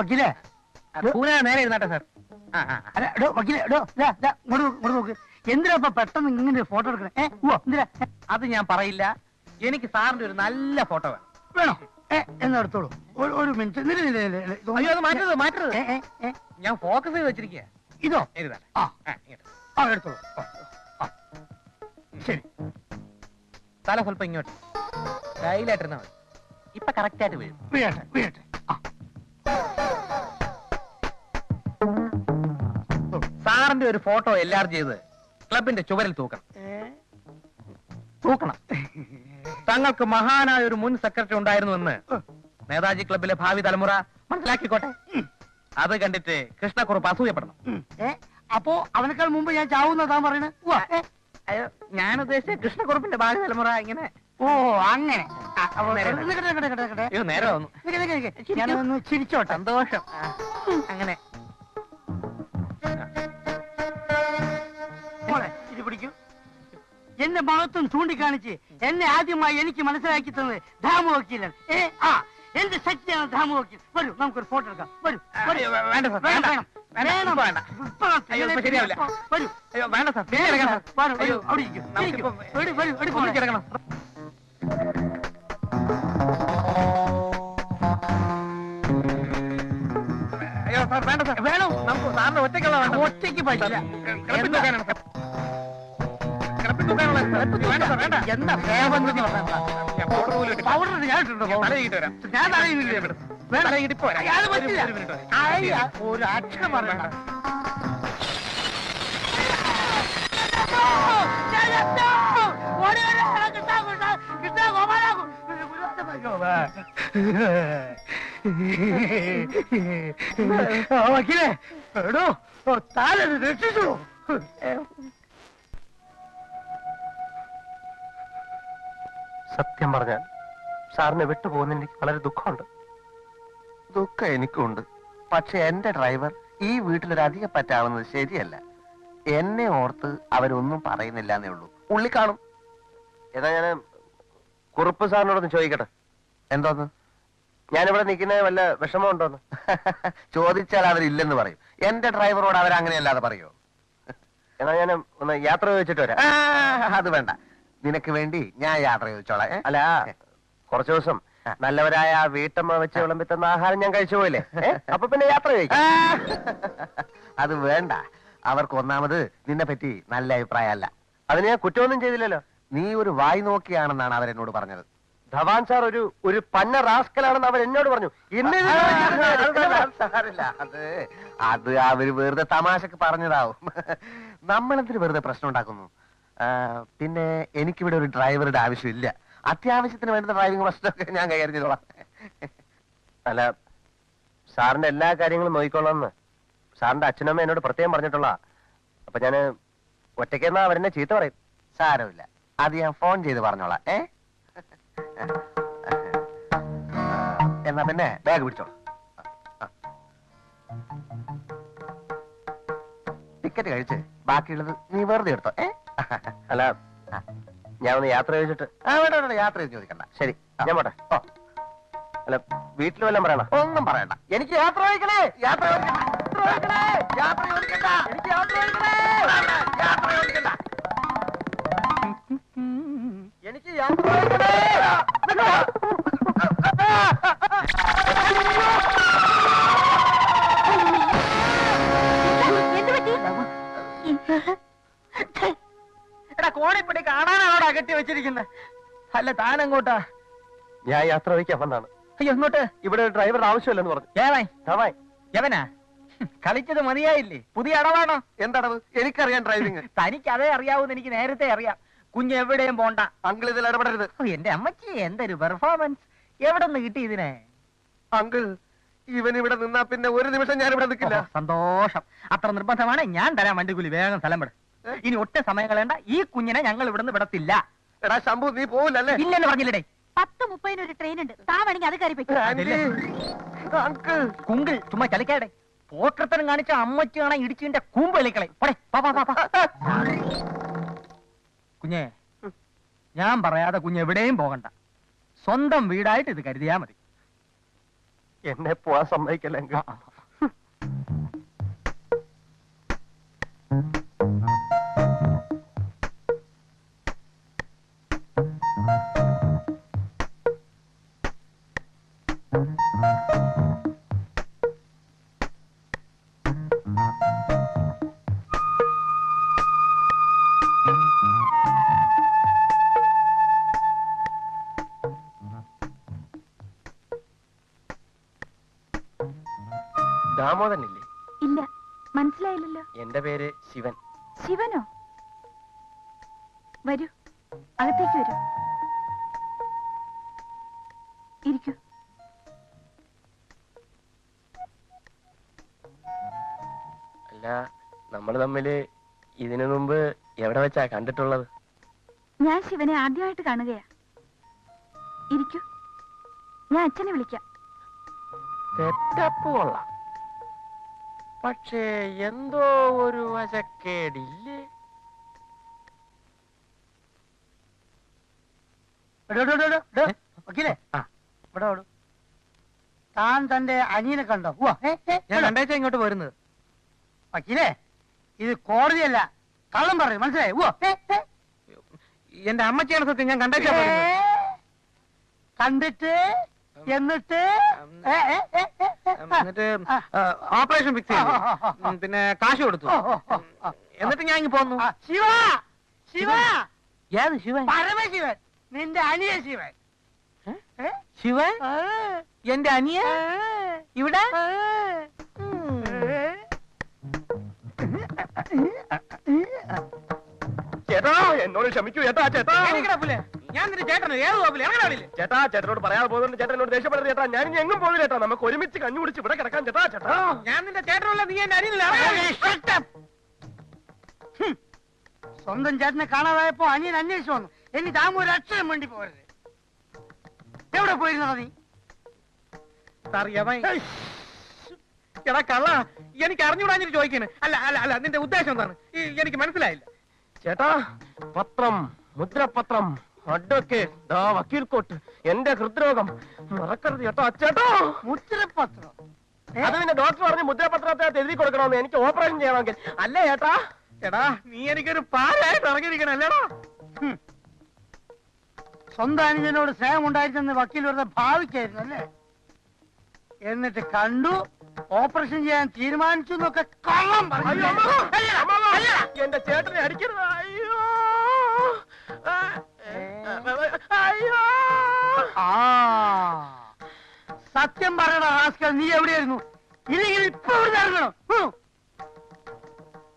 വക്കീലേ. നേരെ ഇരുന്നാട്ടെ സാർ. അല്ല വക്കീലേ ഇങ്ങോട്ട് നോക്ക്, ഇങ്ങോട്ട് നോക്ക്. എന്തിനാ ഇപ്പൊ പെട്ടെന്ന് ഇങ്ങനെ ഫോട്ടോ എടുക്കണേ? ഏ ഓ എന്തിനാ? അത് ഞാൻ പറയില്ല. എനിക്ക് സാറിന്റെ ഒരു നല്ല ഫോട്ടോ വേണം. വേണോ? ഏ എന്നാ എടുത്തോളൂ. ഒരു ഒരു മിനിറ്റ്. നില നില അയ്യോ അത് മാറ്റരുത് മാറ്റരുത്. ഞാൻ ഫോക്കസ് ചെയ്ത് വെച്ചിരിക്കുക ഇതോ? ആ. എടുത്തോളൂ. ശരി. തല സ്വല്പം ഇങ്ങോട്ട്. കയ്യിലായിട്ടിരുന്നാ മതി. ഇപ്പൊ കറക്റ്റ് ആയിട്ട് വീഴും. വീഴട്ടെ വീഴട്ടെ. ആ. സാറിന്റെ ഒരു ഫോട്ടോ എല്ലാവരും ചെയ്ത് ക്ലബിന്റെ ചുവരിൽ തൂക്കണം. തൂക്കണം. തങ്ങൾക്ക് മഹാനായ ഒരു മുൻ സെക്രട്ടറി ഉണ്ടായിരുന്നു എന്ന് നേതാജി ക്ലബിലെ ഭാവി തലമുറ മനസ്സിലാക്കിക്കോട്ടെ? അത് കണ്ടിട്ട് കൃഷ്ണക്കുറുപ്പ് അസൂയപ്പെടണം. അപ്പോ അവനേക്കാൾ മുമ്പ് ഞാൻ ചാവുന്നതാ പറയണേ? ഞാൻ ഉദ്ദേശിച്ച കൃഷ്ണക്കുറുപ്പിന്റെ ഭാവി തലമുറ ഇങ്ങനെ. ഓ അങ്ങനെ. നേരെ വന്നു. നേരെ സന്തോഷം. അങ്ങനെ. എന്റെ മഹത്വം ചൂണ്ടിക്കാണിച്ച് എന്നെ ആദ്യമായി എനിക്ക് മനസ്സിലാക്കി തന്നത് ധാമു വക്കീലൻ ഏ ആ എന്റെ ശക്തിയാണ് ധാമു വക്കീൽ വരൂ നമുക്കൊരു ഫോട്ടോ എടുക്കാം വരൂ വരൂ. വേണ്ട സാർ, വേണം, വേണ്ട. വേണം. വേണ്ട, വേണം. വേണ്ട. ഇപ്പൊ അയ്യോ, ഇപ്പൊ ശരിയാവില്ല. വരൂ അയ്യോ വേണ്ട സാർ വേണം കിടക്കണം സാർ. വരൂ, വരൂ. അയ്യോ അവിടെ ഇരിക്കൂ. നമുക്കിപ്പോ ഇരിക്കൂ. വരൂ, വരൂ, എടുക്കൂ ഒന്ന് മോളെ. കിടക്കണം അയ്യോ സാർ വേണ്ട സാർ വേണം നമുക്ക് സാറിന്റെ ഒറ്റയ്ക്കുള്ള വേണ്ട ഒറ്റയ്ക്ക് പറ്റില്ല കിടപ്പിൽ തൂക്കാനാണ് സാർ എന്താ ഞാൻ പൗഡർ. പൗഡർ ഞാൻ ഇട്ടിട്ടുണ്ടോ വരാം. ഞാൻ ഇപ്പൊ വരാം. അത് പറ്റില്ല. ഒരു അക്ഷരം പറയണ്ട. വക്കീലേ എടോ താനെ രക്ഷിച്ചു? സത്യം പറഞ്ഞാൽ സാറിനെ വിട്ടുപോകുന്നതിന് എനിക്ക് വളരെ ദുഃഖമുണ്ട്. ദുഃഖം എനിക്കുണ്ട്. പക്ഷെ എന്റെ ഡ്രൈവർ ഈ വീട്ടിലൊരധിക പറ്റാവുന്നത് ശരിയല്ല. എന്നെ ഓർത്ത് അവരൊന്നും പറയുന്നില്ല എന്നേ ഉള്ളൂ. ഉള്ളി കാണും. ഏതാ ഞാൻ കുറുപ്പ് സാറിനോടൊന്ന് ചോദിക്കട്ടെ? എന്തോന്ന്? ഞാനിവിടെ നിൽക്കുന്ന വല്ല വിഷമമുണ്ടോന്ന് ചോദിച്ചാൽ അവരില്ലെന്ന് പറയും. എന്റെ ഡ്രൈവറോട് അവരങ്ങനെയല്ലാതെ പറയുമോ എന്നാ ഞാൻ ഒന്ന് യാത്ര ചോദിച്ചിട്ട് വരാം. അത് വേണ്ട. നിനക്ക് വേണ്ടി ഞാൻ യാത്ര ചോദിച്ചോളാം ഏ? അല്ല കുറച്ചു ദിവസം. നല്ലവരായ ആ വീട്ടമ്മ വെച്ച് വിളമ്പിത്തുന്ന ആഹാരം ഞാൻ കഴിച്ചു പോയില്ലേ? ഏ? അപ്പൊ പിന്നെ യാത്ര ആ, അത് വേണ്ട. അവർക്ക് ഒന്നാമത് നിന്നെ പറ്റി നല്ല അഭിപ്രായമല്ല. അതിന് ഞാൻ കുറ്റമൊന്നും ചെയ്തില്ലല്ലോ. നീ ഒരു വായി നോക്കിയാണെന്നാണ് അവരെന്നോട് പറഞ്ഞത്. ധവാൻ സാർ ഒരു ഒരു പന്ന റാസ്കലാണെന്ന് അവർ എന്നോട് പറഞ്ഞു. ഇന്ന് അത് അത് സാരമില്ല. അത് അത് അവർ വെറുതെ തമാശക്ക് പറഞ്ഞതാവും. നമ്മളെന്തിന് വെറുതെ പ്രശ്നം ഉണ്ടാക്കുന്നു? പിന്നെ എനിക്കിവിടെ ഒരു ഡ്രൈവറുടെ ആവശ്യമില്ല. അത്യാവശ്യത്തിന് വേണ്ട ഡ്രൈവിംഗ് പ്രശ്നമൊക്കെ ഞാൻ കൈകാര്യം ചെയ്തോളാം. അല്ല സാറിന്റെ എല്ലാ കാര്യങ്ങളും നോക്കിക്കോളാന്ന് സാറിന്റെ അച്ഛനമ്മ എന്നോട് പ്രത്യേകം പറഞ്ഞിട്ടുള്ള അപ്പൊ ഞാൻ ഒറ്റയ്ക്കെന്നാ അവരെന്നെ ചീത്ത പറയും. സാരമില്ല. അത് ഞാൻ ഫോൺ ചെയ്ത് പറഞ്ഞോളാം. ഏ? എന്നാ പിന്നെ ബാഗ് പിടിച്ചോളാം ടിക്കറ്റ് കഴിച്ച് ബാക്കിയുള്ളത് നീ വെറുതെ എടുത്തോ. ഏ? അല്ല ഞാൻ ഒന്ന് യാത്ര ചോദിച്ചിട്ട്. ആ വേണ്ട വേണ്ട യാത്ര ചെയ്ത് ചോദിക്കണ്ട. ശരി ഞാൻ പോട്ടെ. ഓ അല്ല വീട്ടിൽ വല്ലതും പറയണ? ഒന്നും പറയണ്ട. എനിക്ക് യാത്ര ചോദിക്കണേ. യാത്ര ചോദിക്കണേ. യാത്ര ചോദിക്കണ്ട. എനിക്ക് യാത്ര ചോദിക്കണേ. യാത്ര ചോദിക്കണ്ട. എനിക്ക് യാത്ര ചോദിക്കണേ. എടാ കോണിപ്പടി കാണാനാണോടാ കെട്ടി വെച്ചിരിക്കുന്നത് അല്ല താനെങ്ങോട്ടാ? ഞാൻ യാത്ര ചോദിക്കാൻ വന്നാണ് അയ്യോ എങ്ങോട്ട്? ഇവിടെ ഡ്രൈവറുടെ ആവശ്യമില്ലെന്ന് പറഞ്ഞു. ഏവായി യവനാ? ഹും, കളിച്ചത് മതിയായില്ലേ? പുതിയ അടവാണോ? എന്തടവ് എനിക്കറിയാം ഡ്രൈവിംഗ് തനിക്ക് അതേ അറിയാവൂന്ന് എനിക്ക് നേരത്തെ അറിയാം. കുഞ്ഞ് എവിടെയും പോണ്ട. അങ്കിൾ ഇതിൽ ഇടപെടരുത്. എന്റെ അമ്മച്ചി എന്തൊരു പെർഫോമൻസ് എവിടെ നിന്ന് കിട്ടി ഇതിനെ? അങ്കിൾ ഇവൻ ഇവിടെ നിന്നാ പിന്നെ ഒരു നിമിഷം ഞാൻ ഇവിടെ നിൽക്കില്ല സന്തോഷം. അത്ര നിർബന്ധമാണ്. ഞാൻ തരാം വണ്ടിക്കൂലി. വേഗം സ്ഥലം വിട്. ഇനി ഒട്ടും സമയം കളയണ്ട. ഈ കുഞ്ഞിനെ ഞങ്ങൾ ഇവിടുന്ന് വിടത്തില്ല. എടാ ശംഭു നീ പോവില്ലല്ലേ? ഇല്ലെന്ന് പറഞ്ഞില്ലേ? പത്ത് മുപ്പതിന് ഒരു ട്രെയിൻ ഉണ്ട് താ വേണമെങ്കിൽ അത് കയറി അങ്കിൾ. കുങ്കിൾ ചുമ്മാ ചലിക്കാടെ പോട്ടത്തരം കാണിച്ച അമ്മച്ചു കാണാൻ ഇടിച്ചിന്റെ കൂമ്പ് കളിക്കളെ കുഞ്ഞെ പാ, പാ, പാ, പാ. കുഞ്ഞേ ഞാൻ പറയാതെ കുഞ്ഞ് എവിടെയും പോകണ്ട. സ്വന്തം വീടായിട്ട് ഇത് കരുതിയാ മതി. എന്നെ പോവാൻ സമ്മതിക്കല്ലെങ്കിൽ ശിവനോ? വരൂ. അകത്തേക്ക് വരൂ. ഇരിക്കൂ. അല്ല നമ്മൾ തമ്മിൽ ഇതിനു മുമ്പ് എവിടെ വെച്ചാ കണ്ടിട്ടുള്ളത്? ഞാൻ ശിവനെ ആദ്യമായിട്ട് കാണുകയാ. ഇരിക്കൂ. ഞാൻ അച്ഛനെ വിളിക്കാം. സെറ്റപ്പ് കൊള്ളാം. പക്ഷേ എന്തോ ഒരു വശക്കേടില്ലേ? താൻ തന്റെ അനിയനെ കണ്ടോ? ഞാൻ രണ്ടാഴ്ച ഇങ്ങോട്ട് വരുന്നത് വക്കീലേ ഇത് കോടതിയല്ല കള്ളം പറയും മനസ്സിലായി. എന്റെ അമ്മച്ചിയാണ് സത്യം ഞാൻ രണ്ടാഴ്ച ഏ, കണ്ടിട്ട് എന്നിട്ട്. എന്നിട്ട്. ഓപ്പറേഷൻ ഫിക്സ് ചെയ്തു. പിന്നെ കാശ് കൊടുത്തു. എന്നിട്ട് ഞാൻ ഇങ്ങ് പോന്നു. ശിവ ശിവ. ഏത് ശിവൻ? പരമശിവൻ നിന്റെ അനിയ ശിവൻ. ശിവൻ? എന്റെ അനിയ ഇവിടെ? ചേട്ടാ എന്നോട് ക്ഷമിക്കൂ ചേട്ടാ ചേട്ടാ. ഞാൻ നിന്റെ ചേട്ടന് ഏത് കോപ്പിൽ ഇറങ്ങടാ ചേട്ടാ ചേട്ടനോട് പറയാതെ പോകുന്നുണ്ട് ചേട്ടൻ എന്നോട് ചേട്ടാ. ഞാൻ ഇനി എങ്ങും പോകുന്നില്ല ചേട്ടാ. നമുക്ക് ഒരുമിച്ച് കഞ്ഞു കുടിച്ച് ഇവിടെ ചേട്ടാ ചേട്ടാ. ഞാൻ നിന്റെ നീ എന്റെ അനിയനല്ല. സ്വന്തം ചേട്ടനെ കാണാതായപ്പോ അനിയൻ അന്വേഷിച്ചു വന്നു. ഇനി താമ ഒരു അക്ഷരം വേണ്ടി പോകരുത്. എവിടെ പോയിരുന്നോ നീ? സാർ, എടാ കള്ള. എനിക്ക് അറിഞ്ഞുകൂടാഞ്ഞിട്ട് ചോദിക്കണ്. അല്ല അല്ല അല്ല നിന്റെ ഉദ്ദേശം എന്താണ്? എനിക്ക് മനസ്സിലായില്ല. ചേട്ടാ പത്രം മുദ്രപത്രം. അഡ്വക്കേറ്റ് ദാ വക്കീൽ കോട്ട് എന്റെ ഹൃദ്രോഗം. മറക്കരുത് ചേട്ടാ അച്ചേട്ടോ മുദ്രപത്രം? അത് പിന്നെ ഡോക്ടർ പറഞ്ഞു മുദ്രപത്രത്തെ എഴുതി കൊടുക്കണമെന്ന് എനിക്ക് ഓപ്പറേഷൻ ചെയ്യണമെങ്കിൽ. അല്ലേ ചേട്ടാ എടാ നീ എനിക്കൊരു പാലായിട്ട് ഇറങ്ങിയിരിക്കണം അല്ലേടാ. സ്വന്തം അനുജനോട് സ്നേഹം ഉണ്ടായിരുന്നെന്ന് വക്കീൽ വെറുതെ ഭാവിക്കായിരുന്നു അല്ലേ? എന്നിട്ട് കണ്ടു ഓപ്പറേഷൻ ചെയ്യാൻ തീരുമാനിച്ചു എന്നൊക്കെ കള്ളം പറഞ്ഞു. എന്റെ ചേട്ടനെ അടിക്കരുത്. അയ്യോ. അയ്യോ ആ. സത്യം പറയണ റാസ്കൽ നീ എവിടെയായിരുന്നു? ഇല്ലെങ്കിൽ ഇപ്പൊ ഇവിടെ ഇറങ്ങണം.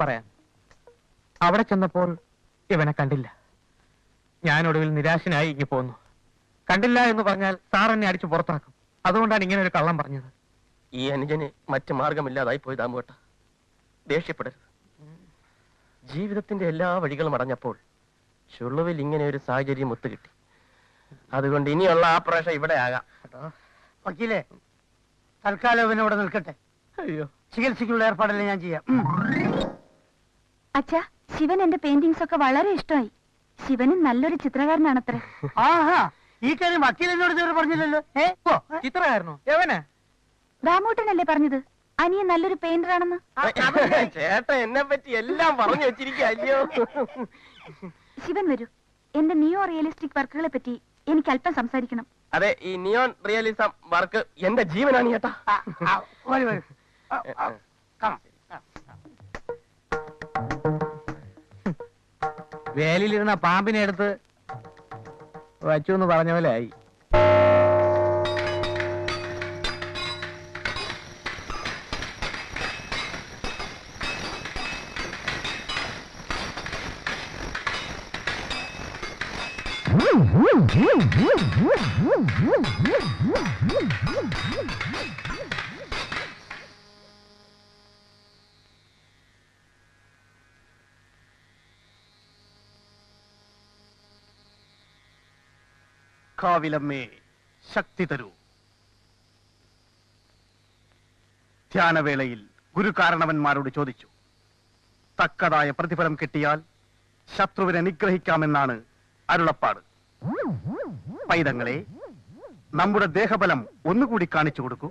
പറയാം. അവിടെ ചെന്നപ്പോൾ ഇവനെ കണ്ടില്ല. ഞാൻ ഒടുവിൽ നിരാശനായി ഇങ്ങി പോന്നു. കണ്ടില്ല എന്ന് പറഞ്ഞാൽ സാർ എന്നെ അടിച്ചു പുറത്താക്കും. അതുകൊണ്ടാണ് ഇങ്ങനെ ഒരു കള്ളം പറഞ്ഞത്. ഈ അനുജന് മറ്റു മാർഗമില്ലാതായി പോയി ദാമുവേട്ട ദേഷ്യപ്പെടരുത്. ജീവിതത്തിന്റെ എല്ലാ വഴികളും അടഞ്ഞപ്പോൾ ചുളുവിൽ ഇങ്ങനെ ഒരു സാഹചര്യം ഒത്തുകിട്ടി. അതുകൊണ്ട് ഇനിയുള്ള ആ പ്രാവശ്യം ഇവിടെ ആകാം. വക്കീലേ തൽക്കാലം ഇവിടെ നിൽക്കട്ടെ. അയ്യോ. ചികിത്സയ്ക്കുള്ള ഏർപ്പാടെല്ലാം ഞാൻ ചെയ്യാം. അച്ഛാ ശിവൻ എന്റെ പെയിന്റിങ്സ് ഒക്കെ വളരെ ഇഷ്ടമായി. ശിവനും നല്ലൊരു ചിത്രകാരനാണത്രേ. ആഹാ ഈ കാര്യം വക്കീലിനോട് ഇതുവരെ പറഞ്ഞില്ലല്ലോ. ഏ ഓ? ചിത്രമായിരുന്നു എവനെ ദാമൂട്ടനല്ലേ പറഞ്ഞത്? അനിയൻ നല്ലൊരു പെയിന്റർ ആണെന്ന്. ചേട്ടൻ എന്നെ പറ്റി എല്ലാം പറഞ്ഞു വെച്ചിരിക്കുക അല്ലയോ ശിവൻ വരൂ. എന്റെ നിയോ റിയലിസ്റ്റിക് വർക്കുകളെ പറ്റി എനിക്ക് അല്പം സംസാരിക്കണം. അതെ ഈ നിയോൺ റിയലിസം വർക്ക് എന്റെ ജീവനാണ് ചേട്ടാ. വേലിയിലിരുന്ന പാമ്പിനെ എടുത്ത് വച്ചു എന്ന് പറഞ്ഞ പോലെ ആയി. കാവിലമ്മേ ശക്തി തരൂ. ധ്യാനവേളയിൽ ഗുരുകാരണവന്മാരോട് ചോദിച്ചു. തക്കതായ പ്രതിഫലം കിട്ടിയാൽ ശത്രുവിനെ നിഗ്രഹിക്കാമെന്നാണ് അരുളപ്പാട്. പൈതങ്ങളെ നമ്മുടെ ദേഹബലം ഒന്നുകൂടി കാണിച്ചു കൊടുക്കൂ.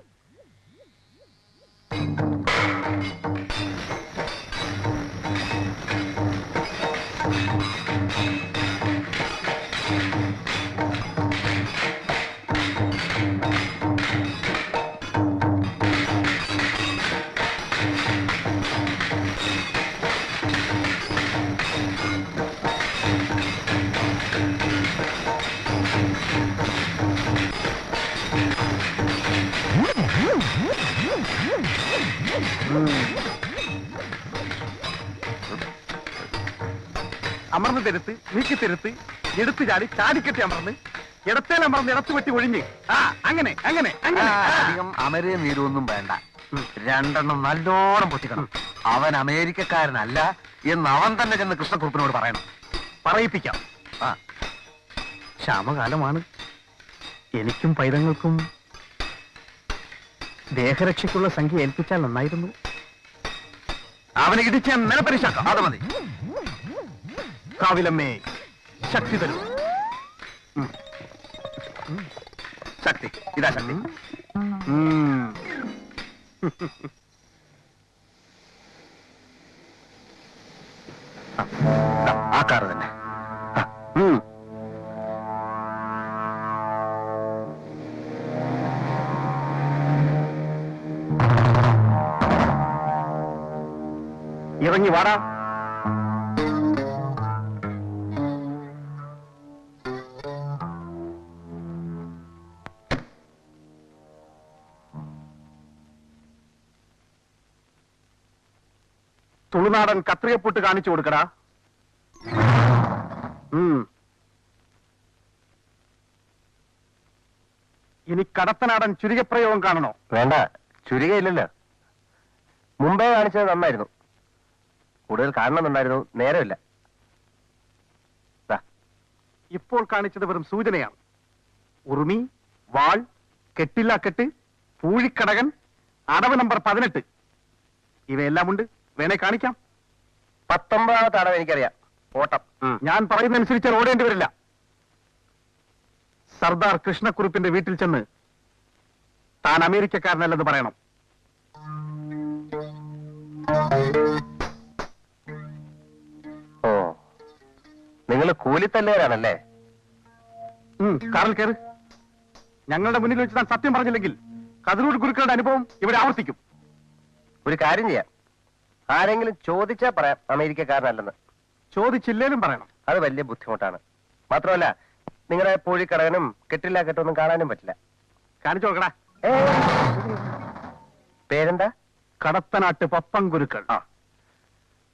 തെരുത്ത് നീക്കി തിരുത്ത് എടുത്തു ചാടി ചാടിക്കെട്ടി അമർന്ന് ഇടത്തേൽ അമർന്ന് ഇടത്ത് വെട്ടി ഒഴിഞ്ഞ്. ആ അങ്ങനെ അങ്ങനെ അധികം അമരേ വീരൊന്നും വേണ്ട. രണ്ടെണ്ണം നല്ലോണം പൊട്ടിക്കണം. അവൻ അമേരിക്കക്കാരനല്ല എന്ന് അവൻ തന്നെ ചെന്ന് കൃഷ്ണക്കുറുപ്പിനോട് പറയണം. പറയിപ്പിക്കാം. ആ. ക്ഷാമകാലമാണ്. എനിക്കും പൈതങ്ങൾക്കും ദേഹരക്ഷയ്ക്കുള്ള സംഖ്യ ഏൽപ്പിച്ചാൽ നന്നായിരുന്നു. അവനെ ഇടിച്ചാൽ നിലപരിശാക്കാം. അത് മതി. കാവിലമ്മേ ശക്തി തരൂ. ശക്തി. ഇതാ ശക്തി. ആ കാറ് തന്നെ. ഇറങ്ങി വാടാ. തുളുനാടൻ കത്രിയപ്പൂട്ട് കാണിച്ചു കൊടുക്കടാ. ഇനി കടത്തനാടൻ ചുരികപ്രയോഗം കാണണോ? വേണ്ട ചുരികയില്ലല്ലോ. മുമ്പേ കാണിച്ചത് നന്നായിരുന്നു. കൂടുതൽ കാണണമെന്നുണ്ടായിരുന്നു നേരമില്ല. ഇപ്പോൾ കാണിച്ചത് വെറും സൂചനയാണ്. ഉറുമി വാൾ കെട്ടില്ല കെട്ട് പൂഴിക്കടകൻ അടവ് നമ്പർ പതിനെട്ട്. ഇവയെല്ലാം ഉണ്ട്. വേണേ കാണിക്കാം. പത്തൊമ്പതാമത്തെ അടവ് എനിക്കറിയാം. ഓട്ടം. ഞാൻ പറയുന്നതനുസരിച്ച് ഓടേണ്ടി വരില്ല. സർദാർ കൃഷ്ണക്കുറുപ്പിന്റെ വീട്ടിൽ ചെന്ന് താൻ അമേരിക്കക്കാരനല്ലെന്ന് പറയണം. ഓ നിങ്ങൾ കൂലിത്തല്ലുകാരാണല്ലേ ഉം, കാറിൽ കയറ്. ഞങ്ങളുടെ മുന്നിൽ വെച്ച് ഞാൻ സത്യം പറഞ്ഞില്ലെങ്കിൽ കതിരൂർ ഗുരുക്കളുടെ അനുഭവം ഇവിടെ ആവർത്തിക്കും. ഒരു കാര്യം ചെയ്യാം. ആരെങ്കിലും ചോദിച്ചാ പറയാം അമേരിക്കക്കാരനല്ലെന്ന്. ചോദിച്ചില്ലേലും പറയണം. അത് വലിയ ബുദ്ധിമുട്ടാണ്. മാത്രമല്ല നിങ്ങളുടെ പൂഴിക്കടകനും കെട്ടില്ല കെട്ടൊന്നും കാണാനും പറ്റില്ല. കാണിച്ചു ഏ, പേരെന്താ? കടത്തനാട്ട് പപ്പം ഗുരുക്കൾ. ആ.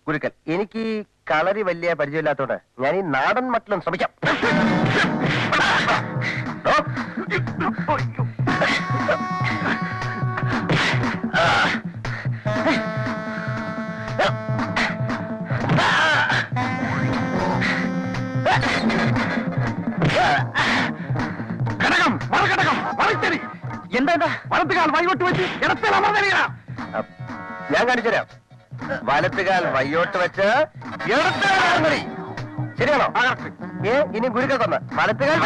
ഗുരുക്കൾ എനിക്ക് ഈ കളരി വലിയ പരിചയമില്ലാത്തോണ്ട് ഞാൻ ഈ നാടൻ മട്ടിലും ശ്രമിക്കാം. വലത്തുകാൽ വയ്യോട്ട് വെച്ച് ശരിയാണോ? ഏ ഇനി ഗുരുക്കൾ കൊന്ന്. വലത്തുകാൽ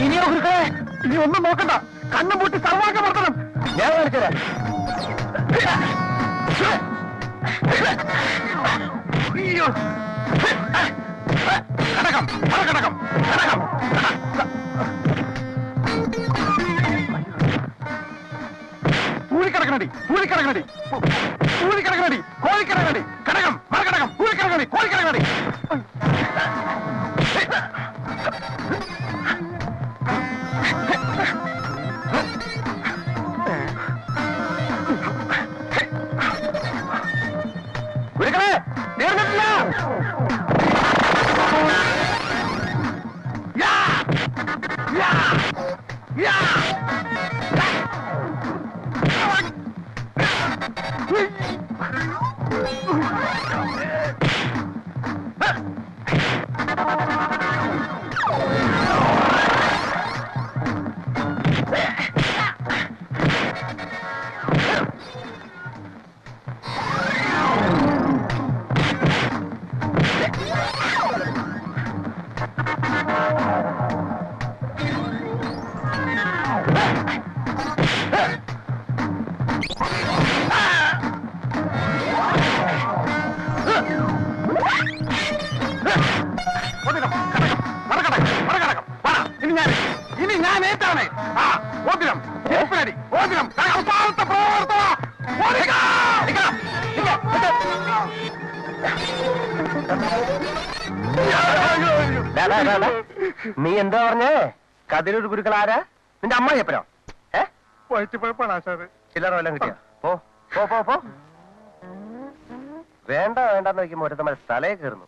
ഇനിയോ ഗുരുക്കളെ ഇനി ഒന്നും സർവാക്കം ஏன் இருக்கிற. ஐயோ. Yeah! ഇനി ഞാൻ ഏറ്റാണ് ആ ഓതിരം ചെരുപ്പിനടി ഓതിരം അവസാനത്തെ പ്രവർത്തന. നീ എന്താ പറഞ്ഞേ കതിരൂർ ഗുരുക്കൾ ആരാ നിന്റെ അമ്മ എപ്പഴോ? ഏ? വയറ്റുപഴപ്പാണ് ആശാറ് ചില്ലറ വല്ലതും കിട്ടിയോ? പോ പോ പോ വേണ്ട വേണ്ടെന്ന് വെക്കുമ്പോ തമ്മിൽ തലയെ കയറുന്നു.